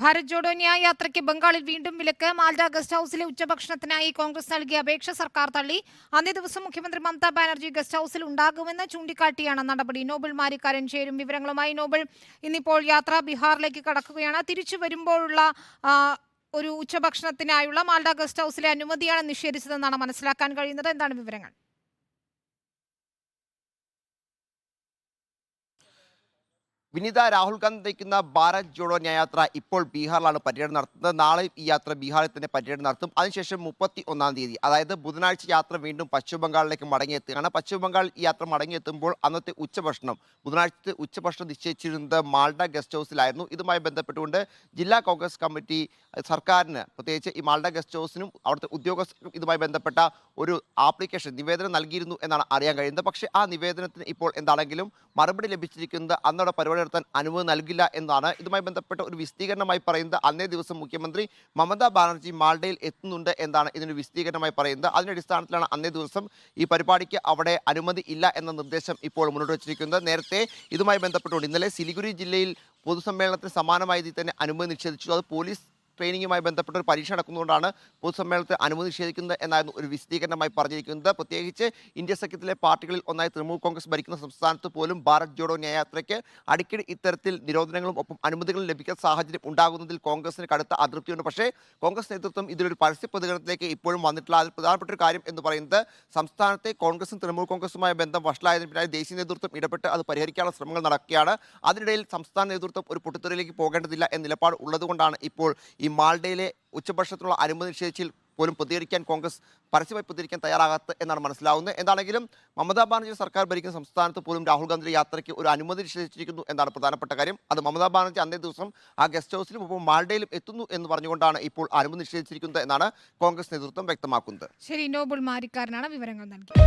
ഭാരത് ജോഡോ ന്യായ യാത്രയ്ക്ക് ബംഗാളിൽ വീണ്ടും വിലക്ക്. മാൽഡ ഗസ്റ്റ് ഹൌസിലെ ഉച്ചഭക്ഷണത്തിനായി കോൺഗ്രസ് നൽകിയ അപേക്ഷ സർക്കാർ തള്ളി. അന്നേ ദിവസം മുഖ്യമന്ത്രി മമതാ ബാനർജി ഗസ്റ്റ് ഹൌസിൽ ഉണ്ടാകുമെന്ന് ചൂണ്ടിക്കാട്ടിയാണ് നടപടി. നോബൽ മാരിക്കാരൻ ചേരും വിവരങ്ങളുമായി നോബൽ ഇന്നിപ്പോൾ യാത്ര ബീഹാറിലേക്ക് കടക്കുകയാണ്. തിരിച്ചു വരുമ്പോഴുള്ള ഒരു ഉച്ചഭക്ഷണത്തിനായുള്ള മാൽഡ ഗസ്റ്റ് ഹൌസിലെ അനുമതിയാണ് നിഷേധിച്ചതെന്നാണ് മനസ്സിലാക്കാൻ കഴിയുന്നത്. എന്താണ് വിവരങ്ങൾ? വിനീത രാഹുൽ ഗാന്ധി നയിക്കുന്ന ഭാരത് ജോഡോ ന്യായാത്ര ഇപ്പോൾ ബീഹാറിലാണ് പര്യടനം നടത്തുന്നത്. നാളെ ഈ യാത്ര ബീഹാറിൽ തന്നെ പര്യടനം നടത്തും. അതിനുശേഷം മുപ്പത്തി ഒന്നാം തീയതി അതായത് ബുധനാഴ്ച യാത്ര വീണ്ടും പശ്ചിമ ബംഗാളിലേക്ക് മടങ്ങിയെത്തുകയാണ്. പശ്ചിമ ബംഗാൾ ഈ യാത്ര മടങ്ങിയെത്തുമ്പോൾ അന്നത്തെ ഉച്ചഭക്ഷണം ബുധനാഴ്ചത്തെ ഉച്ചഭക്ഷണം നിശ്ചയിച്ചിരുന്നത് മാൾഡ ഗസ്റ്റ് ഹൗസിലായിരുന്നു. ഇതുമായി ബന്ധപ്പെട്ടുകൊണ്ട് ജില്ലാ കോൺഗ്രസ് കമ്മിറ്റി സർക്കാരിന് പ്രത്യേകിച്ച് ഈ മാൾഡ ഗസ്റ്റ് ഹൗസിനും അവിടുത്തെ ഉദ്യോഗസ്ഥർക്കും ഇതുമായി ബന്ധപ്പെട്ട ഒരു ആപ്ലിക്കേഷൻ നിവേദനം നൽകിയിരുന്നു എന്നാണ് അറിയാൻ കഴിയുന്നത്. പക്ഷേ ആ നിവേദനത്തിന് ഇപ്പോൾ എന്താണെങ്കിലും മറുപടി ലഭിച്ചിരിക്കുന്നത് അന്നോടെ പരിപാടി നടത്താൻ അനുമതി നൽകില്ല എന്നാണ് ഇതുമായി ബന്ധപ്പെട്ട ഒരു വിശദീകരണമായി പറയുന്നത്. അന്നേ ദിവസം മുഖ്യമന്ത്രി മമതാ ബാനർജി മാൾഡയിൽ എത്തുന്നുണ്ട് എന്നാണ് ഇതിന് വിശദീകരണമായി പറയുന്നത്. അതിന്റെ അടിസ്ഥാനത്തിലാണ് അന്നേ ദിവസം ഈ പരിപാടിക്ക് അവിടെ അനുമതി ഇല്ല എന്ന നിർദ്ദേശം ഇപ്പോൾ മുന്നോട്ട് വച്ചിരിക്കുന്നത്. നേരത്തെ ഇതുമായി ബന്ധപ്പെട്ടുകൊണ്ട് ഇന്നലെ സിലിഗുരി ജില്ലയിൽ പൊതുസമ്മേളനത്തിന് സമാനമായ തന്നെ അനുമതി നിഷേധിച്ചു. അത് പോലീസ് ട്രെയിനിങ്ങുമായി ബന്ധപ്പെട്ട ഒരു പരീക്ഷ നടക്കുന്നതുകൊണ്ടാണ് പൊതുസമ്മേളനത്തിൽ അനുമതി നിഷേധിക്കുന്നത് എന്നായിരുന്നു ഒരു വിശദീകരണമായി പറഞ്ഞിരിക്കുന്നത്. പ്രത്യേകിച്ച് ഇന്ത്യ സഖ്യത്തിലെ പാർട്ടികളിൽ ഒന്നായി തൃണമൂൽ കോൺഗ്രസ് ഭരിക്കുന്ന സംസ്ഥാനത്ത് പോലും ഭാരത് ജോഡോ ന്യായയാത്രയ്ക്ക് അടിക്കടി ഇത്തരത്തിൽ നിരോധനങ്ങളും ഒപ്പം അനുമതികളും ലഭിക്കുന്ന സാഹചര്യം ഉണ്ടാകുന്നതിൽ കോൺഗ്രസിന് കടുത്ത അതൃപ്തിയുണ്ട്. പക്ഷേ കോൺഗ്രസ് നേതൃത്വം ഇതിലൊരു പരസ്യ പ്രതികരണത്തിലേക്ക് ഇപ്പോഴും വന്നിട്ടില്ല. അതിൽ പ്രധാനപ്പെട്ട ഒരു കാര്യം എന്ന് പറയുന്നത് സംസ്ഥാനത്തെ കോൺഗ്രസും തൃണമൂൽ കോൺഗ്രസുമായ ബന്ധം വഷളായതിന് പിന്നാലെ ദേശീയ നേതൃത്വം ഇടപെട്ട് അത് പരിഹരിക്കാനുള്ള ശ്രമങ്ങൾ നടക്കുകയാണ്. അതിനിടയിൽ സംസ്ഥാന നേതൃത്വം ഒരു പൊട്ടിത്തെറിയിലേക്ക് പോകേണ്ടതില്ല എന്ന നിലപാട് ഉള്ളതുകൊണ്ടാണ് ഇപ്പോൾ ഈ മാൾഡയിലെ ഉച്ചഭക്ഷണത്തിനുള്ള അനുമതി നിഷേധിച്ചിൽ പോലും പ്രതികരിക്കാൻ കോൺഗ്രസ് പരസ്യമായി പ്രതികരിക്കാൻ തയ്യാറാകാത്ത എന്നാണ് മനസ്സിലാവുന്നത്. എന്താണെങ്കിലും മമതാ ബാനർജി സർക്കാർ ഭരിക്കുന്ന സംസ്ഥാനത്ത് പോലും രാഹുൽ ഗാന്ധി യാത്രയ്ക്ക് ഒരു അനുമതി നിഷേധിച്ചിരിക്കുന്നു എന്നാണ് പ്രധാനപ്പെട്ട കാര്യം. അത് മമതാ ബാനർജി അന്നേ ദിവസം ആ ഗസ്റ്റ് ഹൗസിലും ഒപ്പം മാൾഡയിലും എത്തുന്നു എന്ന് പറഞ്ഞുകൊണ്ടാണ് ഇപ്പോൾ അനുമതി നിഷേധിച്ചിരിക്കുന്നത് എന്നാണ് കോൺഗ്രസ് നേതൃത്വം വ്യക്തമാക്കുന്നത്. ശരി നോബൽ മാരിക്കാരനാണ് വിവരങ്ങൾ നൽകിയത്